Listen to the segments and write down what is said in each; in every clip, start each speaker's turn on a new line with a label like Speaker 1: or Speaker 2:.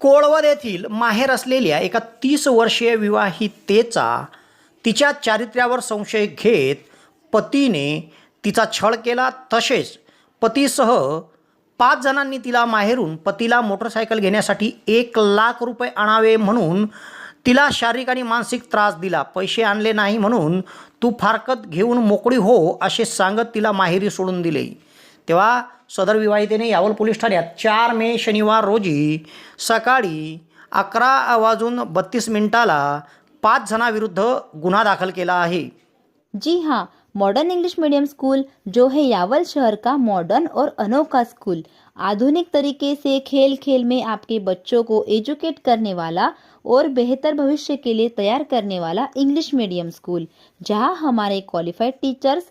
Speaker 1: कोळवद येथील माहेर असलेल्या एका तीस वर्षीय विवाहितेचा तिच्या चारित्र्यावर संशय घेत पतीने तिचा छळ केला. तसेच पतीसह पाच जणांनी तिला माहेरून पतीला मोटरसायकल घेण्यासाठी एक लाख रुपये आणावे म्हणून तिला शारीरिक आणि मानसिक त्रास दिला. पैसे आणले नाही म्हणून तू फारकत घेऊन मोकळी हो असे सांगत तिला माहेरी सोडून दिले. तेव्हा सदर विवाहितेने यावल पोलीस ठाण्यात चार मे शनिवार रोजी सकाळी अकरा वाजून बत्तीस मिनिटाला पाच जणांविरुद्ध गुन्हा दाखल केला आहे.
Speaker 2: जी हाँ मॉडर्न इंग्लिश मीडियम स्कूल जो है यावल शहर का मॉडर्न और अनोखा स्कूल आधुनिक तरीके से खेल खेल में आपके बच्चों को एजुकेट करने वाला और बेहतर भविष्य के लिए तैयार करने वाला इंग्लिश मीडियम स्कूल जहां हमारे क्वालिफाइड टीचर्स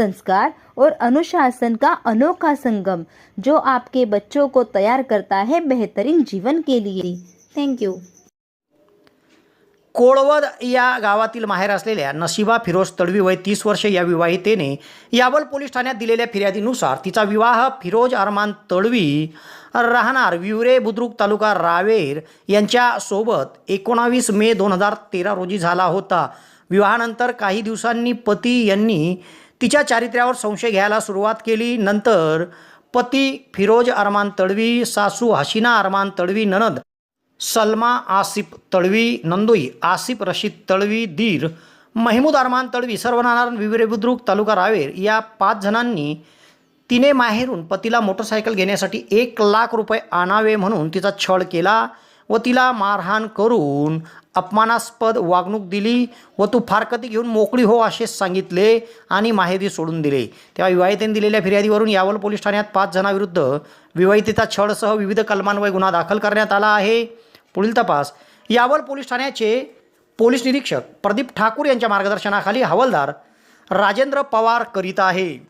Speaker 2: संस्कार और अनुशासन का अनोखा संगम जो आपके बच्चों को तैयार करता है बेहतरीन जीवन के लिए। थैंक यू
Speaker 1: कोळवद या गावातील माहेर असलेल्या नशिबा फिरोज तडवी वय तीस वर्षे या विवाहितेने यावल पोलीस ठाण्यात दिलेल्या फिर्यादीनुसार तिचा विवाह फिरोज अरमान तडवी राहणार विवरे बुद्रुक तालुका रावेर यांच्यासोबत एकोणावीस मे दोन हजार तेरा रोजी झाला होता. विवाहानंतर काही दिवसांनी पती यांनी तिच्या चारित्र्यावर संशय घ्यायला सुरुवात केली. नंतर पती फिरोज अरमान तडवी सासू हसीना अरमान तडवी ननद सलमा आसिफ तळवी नंदोई आसिफ रशीद तळवी दीर महमूद अरमान तळवी सर्वनारायण विविरे बुद्रुक तालुका रावेर या पाच जणांनी तिने माहेरून पतीला मोटरसायकल घेण्यासाठी एक लाख रुपये आणावे म्हणून तिचा छळ केला. व तिला मारहाण करून अपमानास्पद वागणूक दिली व तू फारकती घेऊन मोकळी हो असे सांगितले आणि माहेरी सोडून दिले. तेव्हा विवाहितेने दिलेल्या फिर्यादीवरून यावल पोलीस ठाण्यात पाच जणांविरुद्ध विवाहितेचा छळसह विविध कलमांवर गुन्हा दाखल करण्यात आला आहे. पुढील तपास. यावल पोलीस ठाण्याचे पोलीस निरीक्षक प्रदीप ठाकूर यांच्या मार्गदर्शनाखाली हवालदार राजेंद्र पवार करीत आहे.